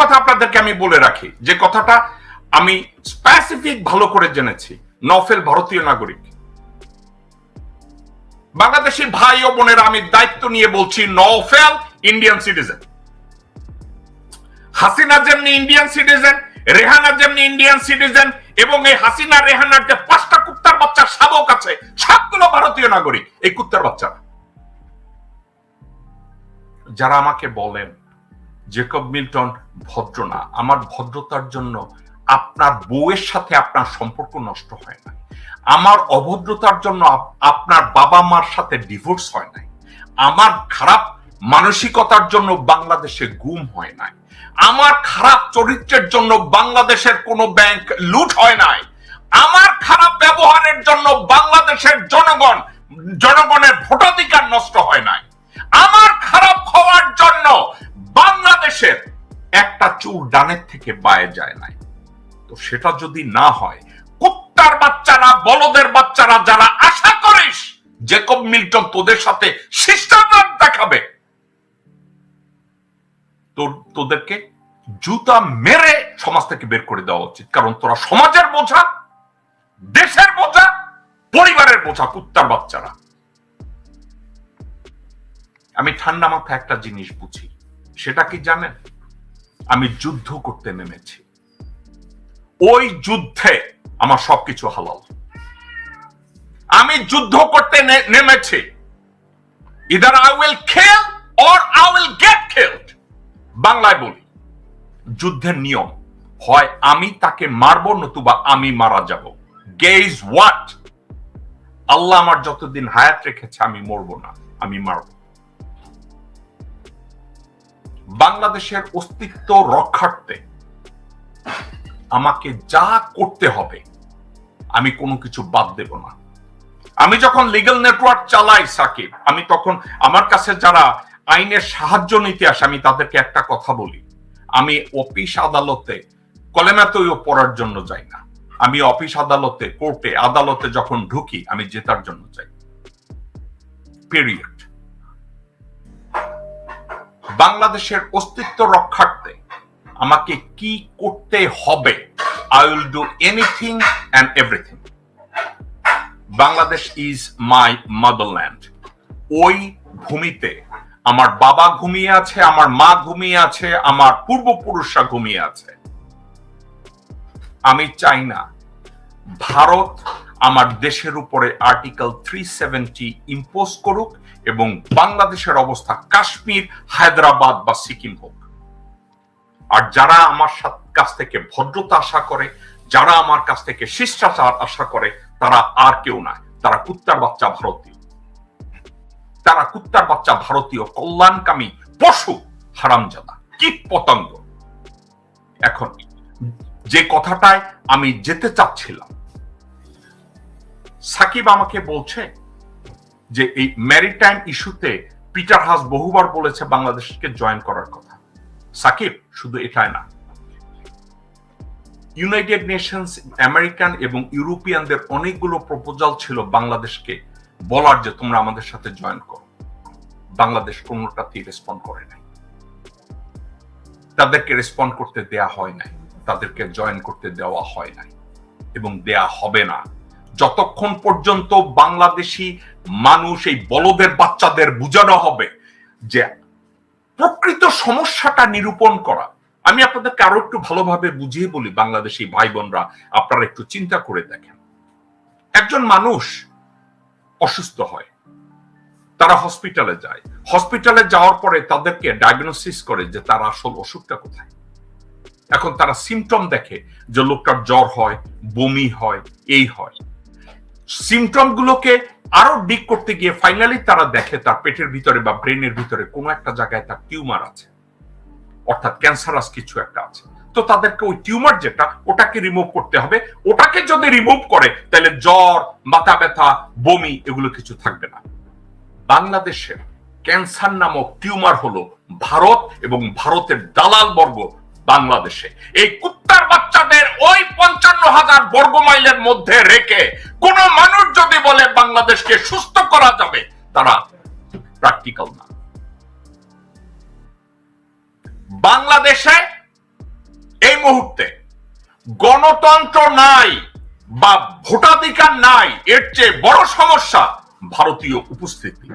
কথা আপনাদেরকে আমি বলে রাখি। যে কথাটা আমি স্পেসিফিক ভালো করে জেনেছি। নফেল ভারতীয় নাগরিক। বাংলাদেশি ভাই ও বোনেরা, আমি দায়িত্ব নিয়ে বলছি নফেল ইন্ডিয়ান সিটিজেন হাসিনা যেমনি ইন্ডিয়ান সিটিজেন রেহানা যেমনি ইন্ডিয়ান সিটিজেন এবং এই হাসিনা, রেহানার যে পাঁচটা কুত্তার বাচ্চা শাবক আছে, সবগুলো ভারতীয় নাগরিক, এই কুত্তার বাচ্চারা। যারা আমাকে বলেন জেকব মিল্টন ভদ্র না। আমার ভদ্রতার জন্য আপনার বউয়ের সাথে আপনার সম্পর্ক নষ্ট হয় না আমার অভদ্রতার জন্য আপনার বাবা মার সাথে ডিভোর্স হয় নাই। আমার খারাপ মানসিকতার জন্য বাংলাদেশে গুম হয় নাই। আমার খারাপ চরিত্রের জন্য বাংলাদেশের কোনো ব্যাংক লুট হয় নাই। আমার খারাপ ব্যবহারের জন্য বাংলাদেশের জনগণ জনগণের ডানের থেকে বায়ে যায় নাই। তো সেটা যদি না হয়, কুত্তার বাচ্চারা, বলদের বাচ্চারা যারা আশা করিস, জেকব মিল্টন তোদের সাথে শিষ্টাচার দেখাবে। তোর তোদেরকে জুতা মেরে সমাজ থেকে বের করে দেওয়া উচিত। কারণ তোরা সমাজের বোঝা, দেশের বোঝা, পরিবারের বোঝা, কুত্তার বাচ্চারা। আমি ঠান্ডা মাথায় একটা জিনিস বুঝি, সেটা কি জানেন? আমি যুদ্ধ করতে নেমেছি। ওই যুদ্ধে আমার সবকিছু হালাল। আমি যুদ্ধ করতে নেমেছি। Either I will kill or I will get killed বাংলায় বলি, যুদ্ধের নিয়ম হয় আমি তাকে মারবো নতুবা আমি মারা যাব। গেজ হোয়াট আল্লাহ আমার যতদিন হায়াত রেখেছে আমি মরবো না, আমি মারব। বাংলাদেশের অস্তিত্ব রক্ষার্থে আমাকে যা করতে হবে, আমি কোনো কিছু বাদ দেব না। আমি যখন লিগ্যাল নেটওয়ার্ক চালাই, সাকিব, আমি তখন আমার কাছে যারা আইনের সাহায্য নিতে আসে, আমি তাদেরকে একটা কথা বলি। আমি অফিস আদালতে কলেমাতইও পড়ার জন্য যাই না। আমি অফিস আদালতে, কোর্টে, আদালতে যখন ঢুকি, আমি জেতার জন্য যাই। পিরিয়ড বাংলাদেশের অস্তিত্ব রক্ষার্থে আমাকে কি করতে হবে? I will do anything and everything Bangladesh is my motherland ওই ভূমিতে আমার বাবা ঘুমিয়ে আছে, আমার মা ঘুমিয়ে আছে, আমার পূর্বপুরুষরা ঘুমিয়ে আছে। আমি চাই না ভারত আমার দেশের উপরে আর্টিকেল থ্রি সেভেন্টি ইম্পোজ করুক এবং বাংলাদেশের অবস্থা কাশ্মীর, হায়দ্রাবাদ বা সিকিম হোক। আর যারা আমার কাছ থেকে ভদ্রতা আশা করে, যারা আমার কাছ থেকে শিষ্টাচার আশা করে, তারা আর কেউ না তারা কুত্তার বাচ্চা ভারতীয়। তারা কুত্তার বাচ্চা ভারতীয়, কল্যাণকামী পশু হারামজাদা, কীট পতঙ্গ। এখন যে কথাটায় আমি যেতে চাচ্ছিলাম সাকিব আমাকে বলছে যে এই ম্যারিটাইম ইস্যুতে পিটার হাস বহুবার বলেছে বাংলাদেশকে জয়েন করার কথা। সাকিব, শুধু এটাই না। ইউনাইটেড নেশনস আমেরিকান এবং ইউরোপিয়ানদের অনেকগুলো প্রপোজাল ছিল বাংলাদেশকে বলার যে তোমরা আমাদের সাথে জয়েন করো। বাংলাদেশ কোনোটাতেই রেসপন্ড করে নাই। তাদেরকে রেসপন্ড করতে দেয়া হয় নাই। তাদেরকে জয়েন করতে দেওয়া হয় নাই। এবং দেয়া হবে না। যতক্ষণ পর্যন্ত বাংলাদেশি মানুষ এই বলদের বাচ্চাদের বুঝানো হবে যে প্রকৃত সমস্যাটা নিরূপণ করা, আমি আপনাদেরকে আরও একটু ভালোভাবে বুঝিয়ে বলি, বাংলাদেশি ভাই বোনরা আপনারা একটু চিন্তা করে দেখেন। একজন মানুষ অসুস্থ হয়, তারা হসপিটালে যায়। হসপিটালে যাওয়ার পরে তাদেরকে ডায়াগনোসিস করে যে তার আসল অসুখটা কোথায়। এখন তারা সিমটম দেখে যে লোকটার জ্বর হয়, বমি হয়, এই হয়। সিমটম গুলোকে আরও ডিক করতে গিয়ে ফাইনালি তারা দেখে তার পেটের ভিতরে বা ব্রেনের ভিতরে কোনো একটা জায়গায় তার টিউমার আছে। অর্থাৎ ক্যান্সারাস কিছু একটা আছে। তো তাদেরকে ওই টিউমার যেটা, ওটাকে রিমুভ করতে হবে। ওটাকে যদি রিমুভ করে, তাহলে জ্বর, মাথা ব্যথা, বমি এগুলো কিছু থাকবে না। বাংলাদেশের ক্যান্সার নামক টিউমার হলো ভারত এবং ভারতের দালাল বর্গ বাংলাদেশে। এই কুত্তার বাচ্চাদের ওই পঞ্চান্ন হাজার বর্গ মাইলের মধ্যে রেখে কোন মানুষ যদি বলে বাংলাদেশকে সুস্থ করা যাবে, তারা প্র্যাকটিক্যাল না। বাংলাদেশে এই মুহূর্তে গণতন্ত্র নাই বা ভোটাধিকার নাই, এর চেয়ে বড় সমস্যা ভারতীয় উপস্থিতি।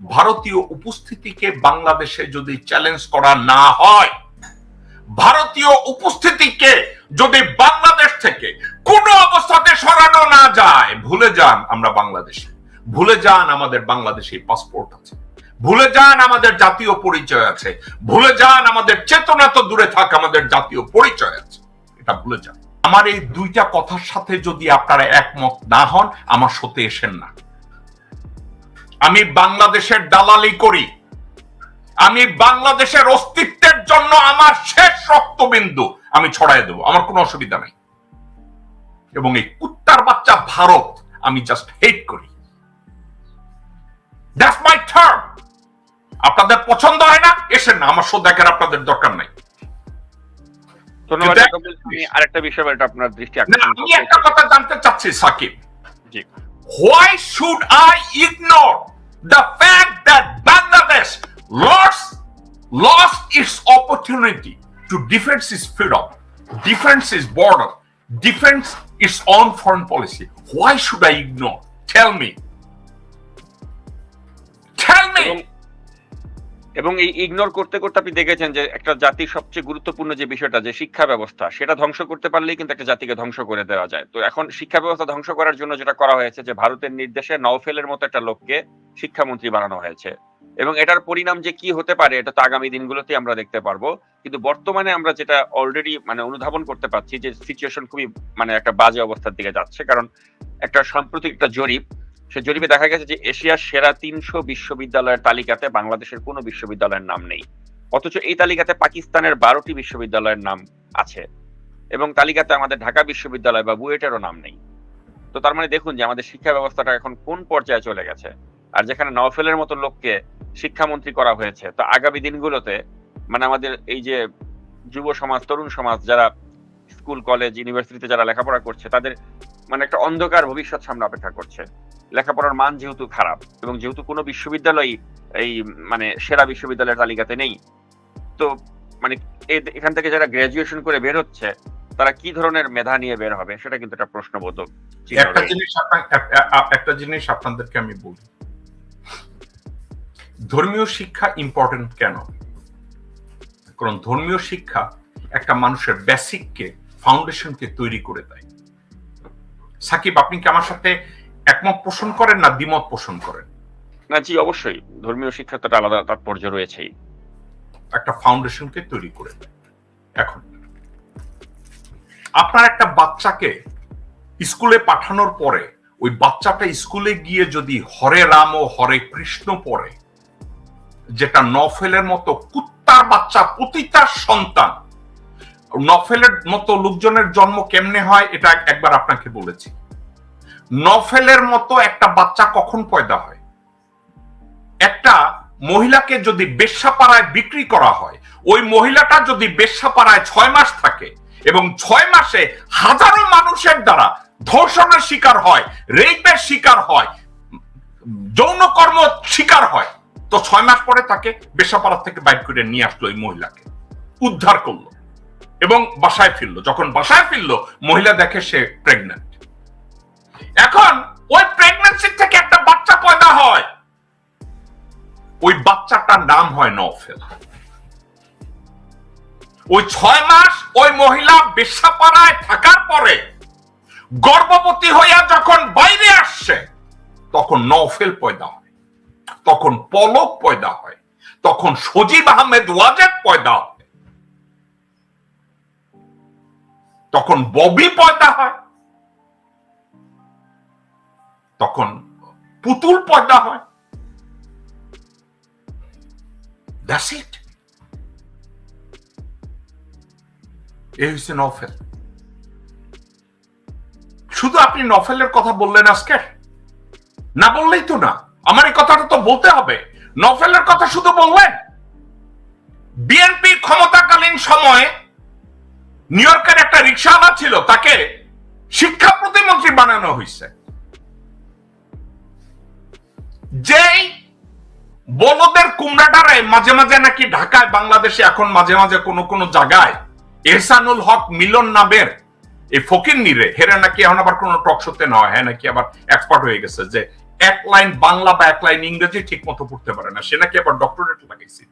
ভারতীয় উপস্থিতিকে বাংলাদেশে যদি চ্যালেঞ্জ করা না হয় ভারতীয় উপস্থিতিকে যদি বাংলাদেশ থেকে কোনো অবস্থাতে সরানো না যায়, ভুলে যান আমরা বাংলাদেশে। ভুলে যান আমাদের বাংলাদেশে পাসপোর্ট আছে। ভুলে যান আমাদের জাতীয় পরিচয় আছে। ভুলে যান আমাদের চেতনা তো দূরে থাক, আমাদের জাতীয় পরিচয় আছে। এটা ভুলে যান। আমার এই দুইটা কথার সাথে যদি আপনারা একমত না হন, আমার সাথে এসেন না। আমি বাংলাদেশের দালালি করি। আমি বাংলাদেশের অস্তিত্বের জন্য আমার শেষ রক্তবিন্দু আমি ছড়াই দেবো। আমার কোনো অসুবিধা নাই। এবং এই কুত্তার বাচ্চা ভারত আমি জাস্ট হেট করি। দ্যাটস মাই আপনাদের পছন্দ হয় না? এসেন না আমার শো দেখার আপনাদের দরকার নাই। ধন্যবাদ আমি আরেকটা বিষয় আপনার দৃষ্টি আমি একটা কথা জানতে চাচ্ছি সাকিব। জি। I ignore the fact that Bangladesh lost lost its opportunity to defend its freedom, defend its border, defend its own foreign policy? Why should I ignore? Tell me. Tell me. এবং এই ইগনোর করতে করতে আপনি দেখেছেন যে একটা জাতির সবচেয়ে গুরুত্বপূর্ণ যে বিষয়টা যে শিক্ষা ব্যবস্থা সেটা ধ্বংস করতে পারলেই কিন্তু একটা জাতিকে ধ্বংস করে দেওয়া যায় তো এখন শিক্ষা ব্যবস্থা ধ্বংস করার জন্য যেটা করা হয়েছে যে ভারতের নির্দেশে নওফেলের মতো একটা লোককে শিক্ষামন্ত্রী বানানো হয়েছে এবং এটার পরিণাম যে কি হতে পারে, এটা তো আগামী দিনগুলোতে আমরা দেখতে পারব। কিন্তু বর্তমানে আমরা যেটা অলরেডি মানে অনুধাবন করতে পারছি যে সিচুয়েশন খুবই মানে একটা বাজে অবস্থার দিকে যাচ্ছে। কারণ একটা সাম্প্রতিক একটা জরিপ, সে জরিপে দেখা গেছে যে এশিয়ার সেরা তিনশো বিশ্ববিদ্যালয়ের তালিকাতে বাংলাদেশের কোনো বিশ্ববিদ্যালয়ের নাম নেই। অথচ এই তালিকাতে পাকিস্তানের বারোটি বিশ্ববিদ্যালয়ের নাম আছে এবং তালিকাতে আমাদের ঢাকা বিশ্ববিদ্যালয় বা বুয়েটেরও নাম নেই। তো তার মানে দেখুন যে আমাদের শিক্ষা ব্যবস্থাটা এখন কোন পর্যায়ে চলে গেছে। আর যেখানে নওফেলের মতো লোককে শিক্ষামন্ত্রী করা হয়েছে। তো আগামী দিনগুলোতে মানে আমাদের এই যে যুব সমাজ তরুণ সমাজ যারা স্কুল কলেজ ইউনিভার্সিটিতে যারা লেখাপড়া করছে তাদের মানে একটা অন্ধকার ভবিষ্যৎ সামনে অপেক্ষা করছে। লেখাপড়ার মান যেহেতু খারাপ এবং যেহেতু কোনো বিশ্ববিদ্যালয় এই মানে সেরা বিশ্ববিদ্যালয়ের তালিকাতে নেই তো মানে এখান থেকে যারা গ্রাজুয়েশন করে বের হচ্ছে তারা কি ধরনের মেধা নিয়ে বের হবে সেটা কিন্তু একটা প্রশ্নবোধক একটা জিনিস একটা আপনাদেরকে আমি বলি। ধর্মীয় শিক্ষা ইম্পর্টেন্ট কেন? কারণ ধর্মীয় শিক্ষা একটা মানুষের বেসিককে ফাউন্ডেশনকে তৈরি করে দেয়। সাকিব আপনি কি আমার সাথে একমত পোষণ করেন না দ্বিমত পোষণ করেন? না জি অবশ্যই। ধর্মীয় শিক্ষা তো আলাদা তাৎপর্য রয়েছেই। একটা ফাউন্ডেশনকে তৈরি করে দেয়। এখন আপনার একটা বাচ্চাকে স্কুলে পাঠানোর পরে ওই বাচ্চাটা স্কুলে গিয়ে যদি হরে রাম ও হরে কৃষ্ণ পড়ে যেটা নফেলের মতো কুত্তার বাচ্চা পতিতার সন্তান। নফেলের মতো লোকজনের জন্ম কেমনে হয়, এটা একবার আপনাকে বলেছি। নফেলের মতো একটা বাচ্চা কখন পয়দা হয়? একটা মহিলাকে যদি বেশ্যাপাড়ায় বিক্রি করা হয়, ওই মহিলাটা যদি বেশ্যাপাড়ায় ছয় মাস থাকে এবং ছয় মাসে হাজারো মানুষের দ্বারা ধর্ষণের শিকার হয়, রেপের শিকার হয় যৌনকর্ম শিকার হয় তো ছয় মাস পরে তাকে বেশ্যাপাড়া থেকে বাইর করে নিয়ে আসলো ওই মহিলাকে। উদ্ধার করল এবং বাসায় ফিরলো। যখন বাসায় ফিরলো, মহিলা দেখে সে প্রেগনেন্ট এখন ওই প্রেগনেন্সি থেকে একটা বাচ্চা পয়দা হয়। ওই বাচ্চাটার নাম হয় নফেল ওই ছয় মাস ওই মহিলা বেশ্যাপাড়ায় থাকার পরে গর্ভবতী হইয়া যখন বাইরে আসছে, তখন নফেল পয়দা হয়। তখন পলক পয়দা হয়, তখন সজীব আহমেদ ওয়াজেদ পয়দা হয়। তখন ববি পয়দা হয়, তখন পুতুল পয়দা হয়। ইট এই হচ্ছে নফেল শুধু আপনি নফেলের কথা বললেন আজকে? না বললেই তো না। আমার এই কথাটা তো বলতে হবে। নফেলের কথা শুধু বললেন বিএনপি ক্ষমতাকালীন সময়ে নিউ ইয়র্কের একটা রিক্সাওয়ালা ছিল, তাকে শিক্ষা প্রতিমন্ত্রী বানানো হয়েছে। যেই বলদের কুমড়াটারে মাঝে মাঝে নাকি ঢাকায়, বাংলাদেশে এখন মাঝে মাঝে কোনো কোনো জায়গায় এহসানুল হক মিলন নামের এই ফকির নিরে হেরা নাকি এখন আবার কোন টক শোতে নয় হ্যাঁ নাকি আবার এক্সপার্ট হয়ে গেছে যে এক লাইন বাংলা বা এক লাইন ইংরেজি ঠিক মতো পড়তে পারে না। সে নাকি আবার ডক্টরেট লাগাইছে।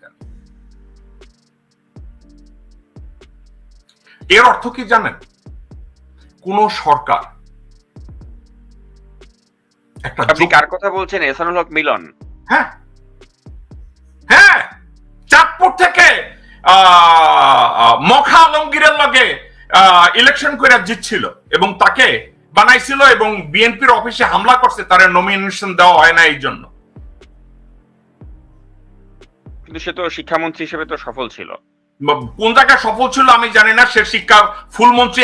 এর অর্থ কি জানেন? কোন সরকার একটা আপনি কার কথা বলছেন? এহসানুল হক মিলন। হ্যাঁ। হ্যাঁ। চাঁদপুর থেকে মখা আলমগীরের লগে ইলেকশন করে জিতছিল এবং তাকে বানাইছিল এবং বিএনপির অফিসে হামলা করছে তার নমিনেশন দেওয়া হয় না এই জন্য। কিন্তু সে তো শিক্ষামন্ত্রী হিসেবে তো সফল ছিল। কোন জায়গায় সফল ছিল আমি জানি না সে শিক্ষা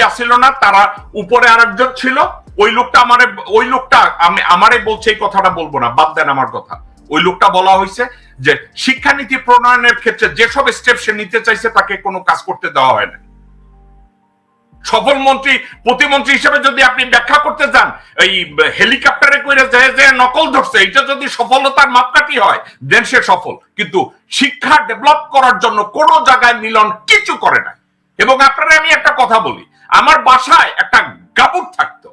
আসছিল না তারা উপরে আরেকজন ছিল। ওই লোকটা আমারে ওই লোকটা আমি আমারে বলছে এই কথাটা বলব না বাদ দেন আমার কথা। ওই লোকটা বলা হয়েছে যে শিক্ষানীতি প্রণয়নের ক্ষেত্রে যেসব স্টেপ সে নিতে চাইছে তাকে কোনো কাজ করতে দেওয়া হয় না। সফল মন্ত্রী, প্রতিমন্ত্রী হিসেবে যদি আপনি ব্যাখ্যা করতে যান এই হেলিকপ্টারে করে যে যে নকল ধরছে এটা যদি সফলতার মাপকাঠি হয় দেন সে সফল। কিন্তু শিক্ষা ডেভেলপ করার জন্য কোনো জায়গায় মিলন কিছু করে না। এবং আপনারা আমি একটা কথা বলি, আমার বাসায় একটা গাবুর থাকতো।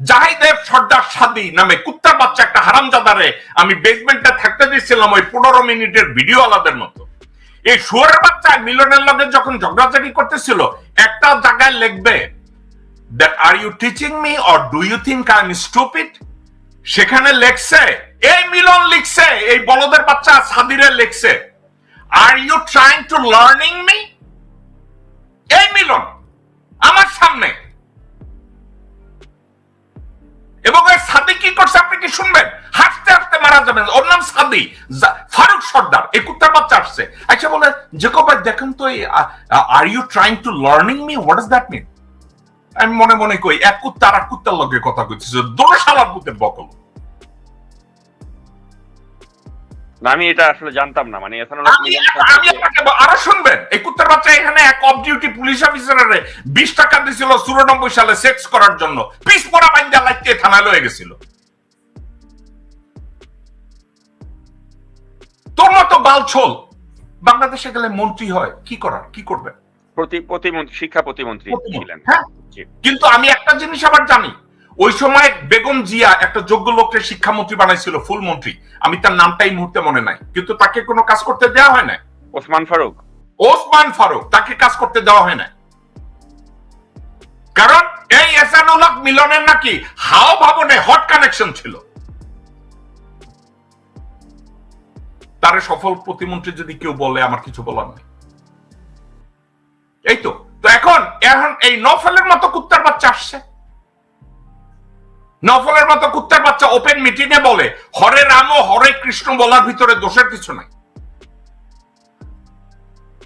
জাহিদের সর্দার সাদি নামে কুত্তার বাচ্চা একটা হারামজাদারে আমি বেসমেন্টে থাকতে দিচ্ছিলাম ওই পনেরো মিনিটের ভিডিও আলাদের মতো। এই শুয়ারের বাচ্চা মিলনের লগে যখন ঝগড়াঝাড়ি করতেছিল, একটা জায়গায় লিখবে that are you teaching me or do you think I am stupid সেখানে লেখছে, এই মিলন লিখছে, এই বলদের বাচ্চা সাদিরে লিখছে। Are you trying to learning me এই মিলন, আমার সামনে। এবং ওই সাদি কি করছে আপনি কি শুনবেন? হাসতে হাসতে মারা যাবেন। ওর নাম সাদি ফারুক সর্দার। এই কুত্তার বাচ্চা আসছে। আচ্ছা বলে, জেকব ভাই, দেখেন তো are you trying to learning me what is that mean আমি মনে মনে কই, এক কুত্তা আর কুত্তার লগে কথা কইতেছে। দোষ শালার পুতের বকল না, আমি এটা আসলে জানতাম না মানে আমি আপনাকে আরও শুনবেন। এই কুত্তার বাচ্চা এখানে এক অফ ডিউটি পুলিশ অফিসারের বিশ টাকা দিছিল চুরানব্বই সালে সেক্স করার জন্য। পিস পড়া বাইন্দা থানায় লয়ে গেছিল। তোর মতো বালছল বাংলাদেশে গেলে মন্ত্রী হয় কি করার কি করবে? প্রতি প্রতিমন্ত্রী শিক্ষা প্রতিমন্ত্রী ছিলেন। হ্যাঁ? কিন্তু আমি একটা জিনিস আবার জানি। ওই সময় বেগম জিয়া একটা যোগ্য লোককে শিক্ষামন্ত্রী বানাইছিল ফুল মন্ত্রী। আমি তার নামটা এই মুহূর্তে মনে নাই। কিন্তু তাকে কোনো কাজ করতে দেওয়া হয় না ওসমান ফারুক। ওসমান ফারুক তাকে কাজ করতে দেওয়া হয় না কারণ এই এসানুল হক মিলনের নাকি হাও ভবনে হট কানেকশন ছিল। তার সফল প্রতিমন্ত্রী যদি কেউ বলে আমার কিছু বলার নেই। এই তো। তো এখন এখন এই নফলের মতো কুত্তার বাচ্চা আসছে। নফলের মতো কুত্তার বাচ্চা ওপেন মিটিং এ বলে, হরে রাম ও হরে কৃষ্ণ বলার ভিতরে দোষের কিছু নাই।